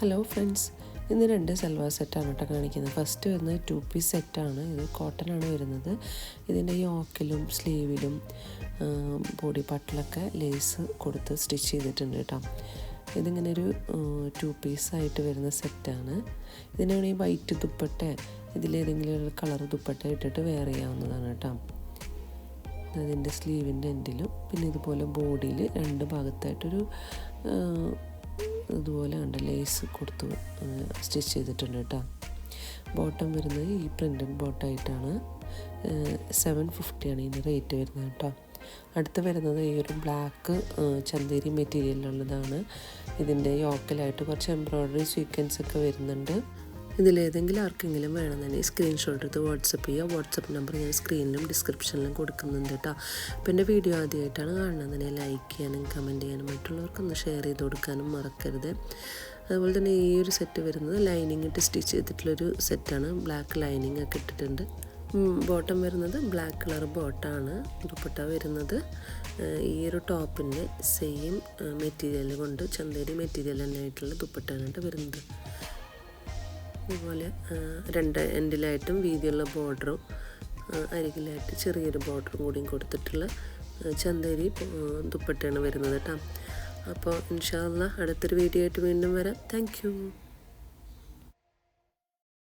Hello friends ഇന്ന് രണ്ട് സൽവാർ സെറ്റാണ് കേട്ടോ കാണിക്കുന്നത്. ഫസ്റ്റ് വരുന്നത് ടു പീസ് സെറ്റാണ് ഇത് കോട്ടൺ ആണ് വരുന്നത്. ഇതിന്റെ യോക്കിലും സ്ലീവിലും ബോഡി പാർട്ടിലൊക്കെ ലേസ് കൊടുത്ത് സ്റ്റിച്ച് ചെയ്തിട്ടുണ്ട് കേട്ടോ. ഇതിങ്ങനെ ഒരു ടു പീസായിട്ട് വരുന്ന സെറ്റാണ് ഇതിനാണ് ഈ വൈറ്റ് ദുപ്പട്ട ഇതിലേതെങ്കിലും ഒരു കളർ ദുപ്പട്ട ഇട്ടിട്ട് വെയർ ചെയ്യാവുന്നതാണ് കേട്ടോ. അതിന്റെ സ്ലീവിന്റെ എൻഡിലും പിന്നെ ഇതുപോലെ ബോഡിയിൽ രണ്ട് ഭാഗത്തായിട്ടൊരു ഇതുപോലെ കണ്ട ലേസ് കൊടുത്ത് സ്റ്റിച്ച് ചെയ്തിട്ടുണ്ട് കേട്ടോ. ബോട്ടം വരുന്നത് ഈ പ്രിന്റഡ് ബോട്ടായിട്ടാണ് സെവൻ ഫിഫ്റ്റിയാണ് ഇതിന്റെ റേറ്റ് വരുന്നത് കേട്ടോ. അടുത്ത് വരുന്നത് ഈ ഒരു ബ്ലാക്ക് ചന്തേരി മെറ്റീരിയലിലുള്ളതാണ് ഇതിന്റെ യോക്കലായിട്ട് കുറച്ച് എംബ്രോയ്ഡറി സീക്വൻസ് ഒക്കെ വരുന്നുണ്ട്. ഇതിലേതെങ്കിലും ആർക്കെങ്കിലും വേണമെന്നുണ്ടെങ്കിൽ സ്ക്രീൻഷോട്ട് എടുത്ത് വാട്സപ്പ് ചെയ്യുക. വാട്സപ്പ് നമ്പർ ഞാൻ സ്ക്രീനിലും ഡിസ്ക്രിപ്ഷനിലും കൊടുക്കുന്നുണ്ട് കേട്ടോ. അപ്പോൾ എന്റെ വീഡിയോ ആദ്യമായിട്ടാണ് കാണുന്നതിനെ ലൈക്ക് ചെയ്യാനും കമന്റ് ചെയ്യാനും മറ്റുള്ളവർക്കൊന്ന് ഷെയർ ചെയ്ത് കൊടുക്കാനും മറക്കരുത്. അതുപോലെ തന്നെ ഈ ഒരു സെറ്റ് വരുന്നത് ലൈനിങ് ഇട്ട് സ്റ്റിച്ച് ചെയ്തിട്ടുള്ളൊരു സെറ്റാണ് ബ്ലാക്ക് ലൈനിങ് ഒക്കെ ഇട്ടിട്ടുണ്ട്. ബോട്ടം വരുന്നത് ബ്ലാക്ക് കളർ ബോട്ടാണ് ദുപ്പട്ട വരുന്നത് ഈ ഒരു ടോപ്പിന്റെ സെയിം മെറ്റീരിയൽ കൊണ്ട് ചന്തേരി മെറ്റീരിയൽ തന്നെ ആയിട്ടുള്ള ദുപ്പട്ടാണ് വരുന്നത്. ഇതുപോലെ രണ്ട് എൻഡിലായിട്ടും വീതിയുള്ള ബോർഡറും അരികിലായിട്ട് ചെറിയൊരു ബോർഡറും കൂടിയും കൊടുത്തിട്ടുള്ള ചന്തേരി ദുപ്പട്ടയാണ് വരുന്നത് കേട്ടോ. അപ്പോൾ ഇൻഷാല്ല അടുത്തൊരു വീഡിയോ ആയിട്ട് വീണ്ടും വരാം. താങ്ക്